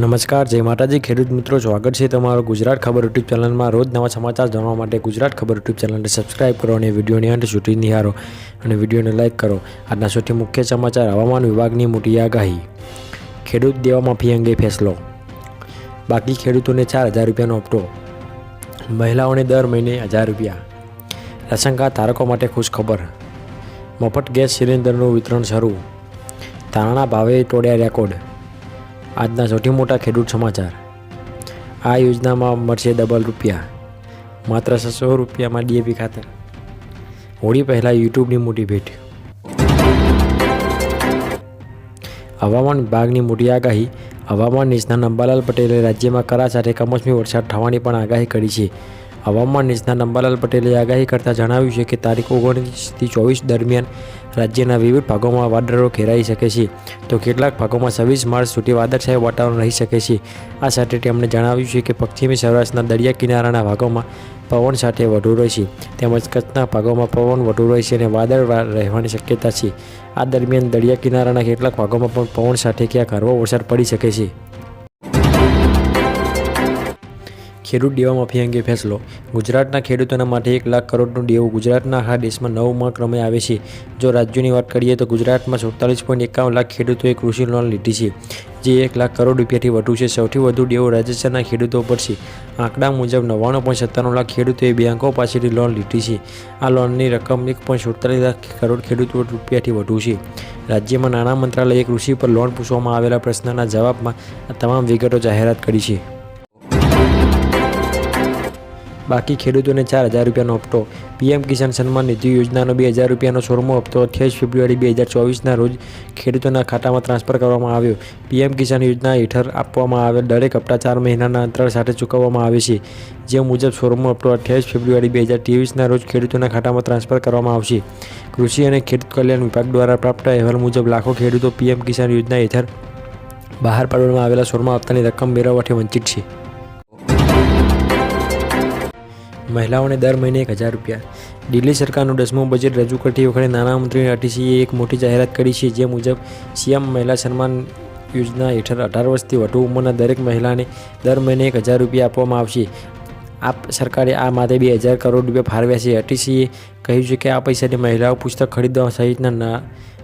નમસ્કાર, જય માતાજી. ખેડૂત મિત્રો, સ્વાગત છે તમારો ગુજરાત ખબર યુટ્યુબ ચેનલમાં. રોજ નવા સમાચાર જાણવા માટે ગુજરાત ખબર યુટ્યુબ ચેનલને સબસ્ક્રાઇબ કરો અને વિડીયોની અંત સુધી નિહારો અને વિડીયોને લાઇક કરો. આજના સૌથી મુખ્ય સમાચાર, હવામાન વિભાગની મોટી આગાહી. ખેડૂત દેવા માફી અંગે ફેસલો. બાકી ખેડૂતોને ચાર હજાર રૂપિયાનો હપ્તો. મહિલાઓને દર મહિને હજાર રૂપિયા. રાશન કાર્ડ ધારકો માટે ખુશ ખબર. મફત ગેસ સિલિન્ડરનું વિતરણ શરૂ. તારણા ભાવે તોડ્યા રેકોર્ડ. આજના સૌથી મોટા ખેડૂત સમાચાર. આ યોજનામાં મળશે ડબલ રૂપિયા, માત્ર છસો રૂપિયામાં ડીએપી ખાતર. હોળી પહેલાં યુટ્યુબની મોટી ભેટ. હવામાન વિભાગની મોટી આગાહી, હવામાન નિષ્ણાત અંબાલાલ પટેલે રાજ્યમાં કરા સાથે કમોસમી વરસાદ થવાની પણ આગાહી કરી છે. હવામાન નિષ્ણાત નંબાલાલ પટેલે આગાહી કરતાં જણાવ્યું છે કે તારીખ ઓગણીસથી ચોવીસ દરમિયાન રાજ્યના વિવિધ ભાગોમાં વાદળો ઘેરાઈ શકે છે. તો કેટલાક ભાગોમાં છવ્વીસ માર્ચ સુધી વાદળછાયું વાતાવરણ રહી શકે છે. આ સાથે તેમણે જણાવ્યું છે કે પશ્ચિમી સૌરાષ્ટ્રના દરિયા કિનારાના ભાગોમાં પવન સાથે વધુ રહેશે તેમજ કચ્છના ભાગોમાં પવન વધુ રહેશે અને વાદળ રહેવાની શક્યતા છે. આ દરમિયાન દરિયા કિનારાના કેટલાક ભાગોમાં પણ પવન સાથે ક્યાંક હળવો વરસાદ પડી શકે છે. ખેડૂત દેવામાં અંગે ફેસલો. ગુજરાતના ખેડૂતોના માટે એક લાખ કરોડનું દેવું ગુજરાતના આ દેશમાં નવમા ક્રમે આવે છે. જો રાજ્યોની વાત કરીએ તો ગુજરાતમાં સુડતાલીસ પોઈન્ટ એકાવન લાખ ખેડૂતોએ કૃષિ લોન લીધી છે, જે એક લાખ કરોડ રૂપિયાથી વધુ છે. સૌથી વધુ દેવું રાજસ્થાનના ખેડૂતો પર છે. આંકડા મુજબ નવ્વાણું પોઈન્ટ સત્તાણું લાખ ખેડૂતોએ બેંકો પાસેથી લોન લીધી છે. આ લોનની રકમ એક પોઈન્ટ સુડતાલીસ લાખ કરોડ ખેડૂતો રૂપિયાથી વધુ છે. રાજ્યમાં નાણાં મંત્રાલયે કૃષિ પર લોન પૂછવામાં આવેલા પ્રશ્નના જવાબમાં તમામ વિગતો જાહેરાત કરી છે. બાકી ખેડૂતોને ચાર હજાર રૂપિયાનો હપ્તો. પીએમ કિસાન સન્માન નિધિ યોજનાનો બે હજાર રૂપિયાનો સોળમો હપ્તો અઠ્યાવીસ ફેબ્રુઆરી બે હજાર ચોવીસના રોજ ખેડૂતોના ખાતામાં ટ્રાન્સફર કરવામાં આવ્યો. પીએમ કિસાન યોજના હેઠળ આપવામાં આવેલ દરેક હપ્તા ચાર મહિનાના અંતરાળ સાથે ચૂકવવામાં આવે છે. જે મુજબ સોળમો હપ્તો અઠ્યાવીસ ફેબ્રુઆરી બે હજાર ત્રેવીસના રોજ ખેડૂતોના ખાતામાં ટ્રાન્સફર કરવામાં આવશે. કૃષિ અને ખેડૂત કલ્યાણ વિભાગ દ્વારા પ્રાપ્ત અહેવાલ મુજબ લાખો ખેડૂતો પીએમ કિસાન યોજના હેઠળ બહાર પાડવામાં આવેલા સોળમા હપ્તાની રકમ મેળવવાથી વંચિત છે. મહિલાઓને દર મહિને એક હજાર રૂપિયા. દિલ્હી સરકારનું દસમું બજેટ રજૂ કરતી વખતે નાણામંત્રી અટીસીએ એક મોટી જાહેરાત કરી છે, જે મુજબ સીએમ મહિલા સન્માન યોજના હેઠળ અઢાર વર્ષથી વધુ ઉંમરના દરેક મહિલાને દર મહિને એક હજાર રૂપિયા આપવામાં આવશે. આ સરકારે આ માટે બે હજાર કરોડ રૂપિયા ફાળવ્યા છે. અટીસીએ કહ્યું છે કે આ પૈસાથી મહિલાઓ પુસ્તક ખરીદવા સહિતના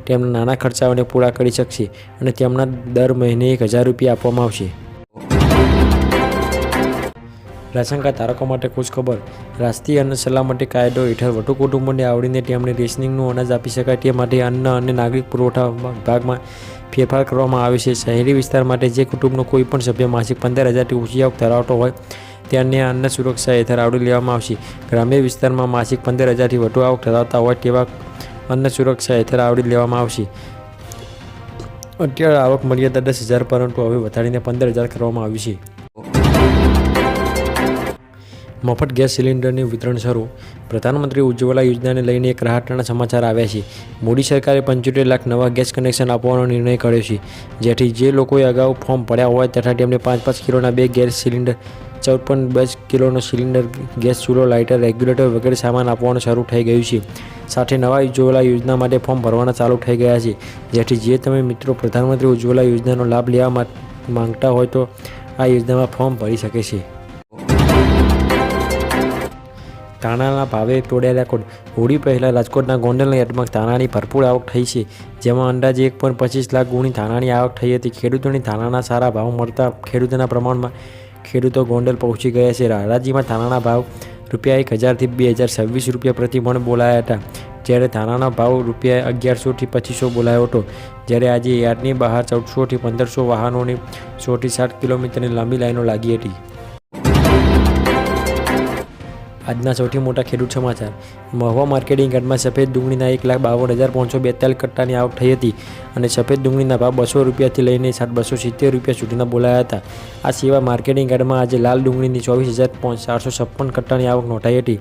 તેમના નાના ખર્ચાઓને પૂરા કરી શકશે અને તેમના દર મહિને એક હજાર રૂપિયા આપવામાં આવશે. રાશન ધારકો માટે ખુશખબર રાષ્ટ્રીય અન્ન સલામતી કાયદો હેઠળ વટુ કુટુંબોને આવડીને તેમને રેશનિંગનું અનાજ આપી શકાય તે માટે અન્ન અને નાગરિક પુરવઠા વિભાગમાં ફેરફાર કરવામાં આવે છે. શહેરી વિસ્તાર માટે જે કુટુંબનો કોઈપણ સભ્ય માસિક પંદર હજારથી ઓછી આવક ધરાવતો હોય, તેને અન્ન સુરક્ષા હેઠળ આવરી લેવામાં આવશે. ગ્રામ્ય વિસ્તારમાં માસિક પંદર હજારથી વધુ આવક ધરાવતા હોય તેવા અન્ન સુરક્ષા હેઠળ આવરી લેવામાં આવશે. અત્યારે આવક મર્યાદા દસ હજાર, પરંતુ હવે વધારીને પંદર હજાર કરવામાં આવી છે. મફત ગેસ સિલિન્ડરનું વિતરણ શરૂ. પ્રધાનમંત્રી ઉજ્જવલા યોજનાને લઈને એક રાહતના સમાચાર આવ્યા છે. મોદી સરકારે પંચોતેર લાખ નવા ગેસ કનેક્શન આપવાનો નિર્ણય કર્યો છે. જેથી જે લોકોએ અગાઉ ફોર્મ ભર્યા હોય તથા તેમને પાંચ પાંચ કિલોના બે ગેસ સિલિન્ડર ચૌદ પોઈન્ટ દસ કિલોનો સિલિન્ડર, ગેસ ચૂલો, લાઇટર, રેગ્યુલેટર વગેરે સામાન આપવાનું શરૂ થઈ ગયું છે. સાથે નવા ઉજ્જવલા યોજના માટે ફોર્મ ભરવાના ચાલુ થઈ ગયા છે. જેથી જે તમે મિત્રો પ્રધાનમંત્રી ઉજ્જવલા યોજનાનો લાભ લેવા માંગતા હોય તો આ યોજનામાં ફોર્મ ભરી શકે છે. તાણાના ભાવે તોડ્યા રેકોર્ડ. હોળી પહેલાં રાજકોટના ગોંડલના યાર્ડમાં તાણાની ભરપૂર આવક થઈ છે. જેમાં અંદાજે એક પોઈન્ટ પચીસ લાખ ગુણી ધાણાની આવક થઈ હતી. ખેડૂતોની ધાણાના સારા ભાવ મળતા ખેડૂતોના પ્રમાણમાં ખેડૂતો ગોંડલ પહોંચી ગયા છે. હરાજીમાં ધાણાના ભાવ રૂપિયા એક હજારથી બે હજાર છવ્વીસ રૂપિયા પ્રતિ મણ બોલાયા હતા. જ્યારે ધાણાનો ભાવ રૂપિયા અગિયારસોથી પચીસો બોલાયો હતો. જ્યારે આજે યાર્ડની બહાર ચૌદસોથી પંદરસો વાહનોની સોથી સાત કિલોમીટરની લાંબી લાઈનો લાગી હતી. આજના સૌથી મોટા ખેડૂત સમાચાર. મહુવા માર્કેટિંગ યાર્ડમાં સફેદ ડુંગળીના એક લાખ બાવન હજાર પાંચસો બેતાલીસ કટ્ટાની આવક થઈ હતી અને સફેદ ડુંગળીના ભાવ બસો રૂપિયાથી લઈને સાત બસો સિત્તેર રૂપિયા સુધીના બોલાયા હતા. આ સિવાય માર્કેટિંગ યાર્ડમાં આજે લાલ ડુંગળીની ચોવીસ હજાર ચારસો છપ્પન કટ્ટાની આવક નોંધાઈ હતી,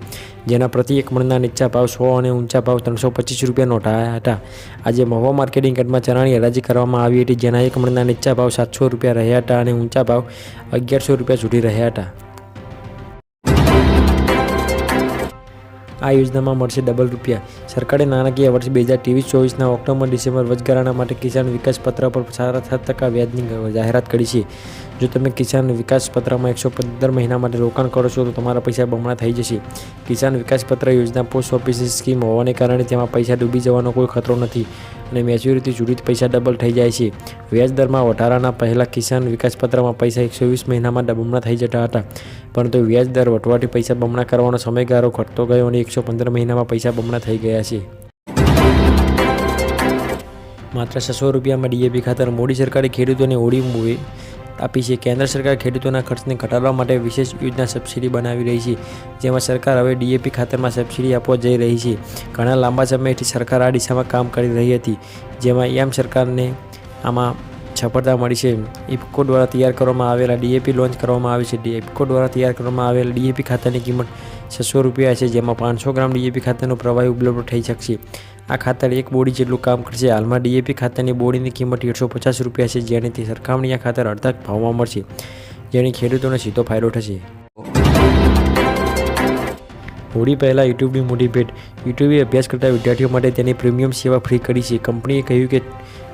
જેના પ્રતિ એક મણના નીચા ભાવ સો અને ઊંચા ભાવ ત્રણસો પચીસ રૂપિયા નોંધાયા હતા. આજે મહુવા માર્કેટિંગ યાર્ડમાં ચણાની હરાજી કરવામાં આવી હતી, જેના એક મણના નીચા ભાવ સાતસો રૂપિયા રહ્યા હતા અને ઊંચા ભાવ અગિયારસો રૂપિયા સુધી રહ્યા હતા. આ યોજનામાં મળશે ડબલ રૂપિયા. સરકારે નાણાકીય વર્ષ બે હજાર ત્રેવીસ ચોવીસના ઓક્ટોબર ડિસેમ્બર વચગાળાના માટે કિસાન વિકાસ પત્ર પર સાડા સાત ટકા વ્યાજની જાહેરાત કરી છે. જો તમે કિસાન વિકાસ પત્રમાં એકસો પંદર મહિના માટે રોકાણ કરો છો, તો તમારા પૈસા બમણા થઈ જશે. કિસાન વિકાસ પત્ર યોજના પોસ્ટ ઓફિસની સ્કીમ હોવાને કારણે તેમાં પૈસા ડૂબી જવાનો કોઈ ખતરો નથી અને મેચ્યોરિટી સુધી પૈસા ડબલ થઈ જાય છે. વ્યાજ દરમાં વધારાના પહેલાં કિસાન વિકાસ પત્રમાં પૈસા એકસો વીસ મહિનામાં બમણા થઈ જતા હતા. પરંતુ વ્યાજ દર વટવાથી પૈસા બમણા કરવાનો સમયગાળો ઘટતો ગયો અને એકસો પંદર મહિનામાં પૈસા બમણા થઈ ગયા છે. માત્ર છસો રૂપિયામાં ડીએપી ખાતર મોદી સરકારે ખેડૂતોને હોડી મૂવી આપી છે. કેન્દ્ર સરકાર ખેડૂતોના ખર્ચને ઘટાડવા માટે વિશેષ યોજના સબસિડી બનાવી રહી છે. જેમાં સરકાર હવે ડીએપી ખાતરમાં સબસિડી આપવા જઈ રહી છે. ઘણા લાંબા સમયથી સરકાર આ દિશામાં કામ કરી રહી હતી. જેમાં એમ સરકારને આમાં સફળતા મળી છે. ઇફકો દ્વારા તૈયાર કરવામાં આવેલા ડીએપી લોન્ચ કરવામાં આવે છે. ઇફકો દ્વારા તૈયાર કરવામાં આવેલા ડીએપી ખાતાની કિંમત છસો રૂપિયા છે, જેમાં પાંચસો ગ્રામ ડીએપી ખાતાનો પ્રવાહી ઉપલબ્ધ થઈ શકશે. આ ખાતર એક બોડી જેટલું કામ કરશે. હાલમાં ડીએપી ખાતાની બોડીની કિંમત એકસો પચાસ રૂપિયા છે જેનાથી સરખામણી આ ખાતર અડધા ભાવમાં મળશે. જેની ખેડૂતોને સીધો ફાયદો થશે. હોળી પહેલાં યુટ્યુબની મોટી ભેટ. યુટ્યુબે અભ્યાસ કરતા વિદ્યાર્થીઓ માટે તેની પ્રીમિયમ સેવા ફ્રી કરી છે. કંપનીએ કહ્યું કે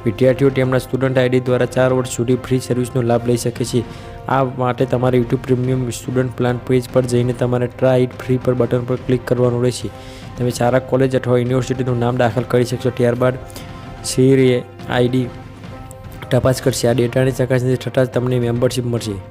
વિદ્યાર્થીઓ તેમના સ્ટુડન્ટ આઈડી દ્વારા ચાર વર્ષ સુધી ફ્રી સર્વિસનો લાભ લઈ શકે છે. આ માટે તમારે YouTube premium student plan page પર જઈને તમારે ટ્રાય ઇટ ફ્રી પર બટન પર ક્લિક કરવાનું રહેશે. તમે સારા કોલેજ અથવા યુનિવર્સિટીનું નામ દાખલ કરી શકશો. ત્યારબાદ સીરી આઈડી તપાસ કરશે. આ ડેટાની ચકાસણી થતાં જ તમને મેમ્બરશિપ મળશે.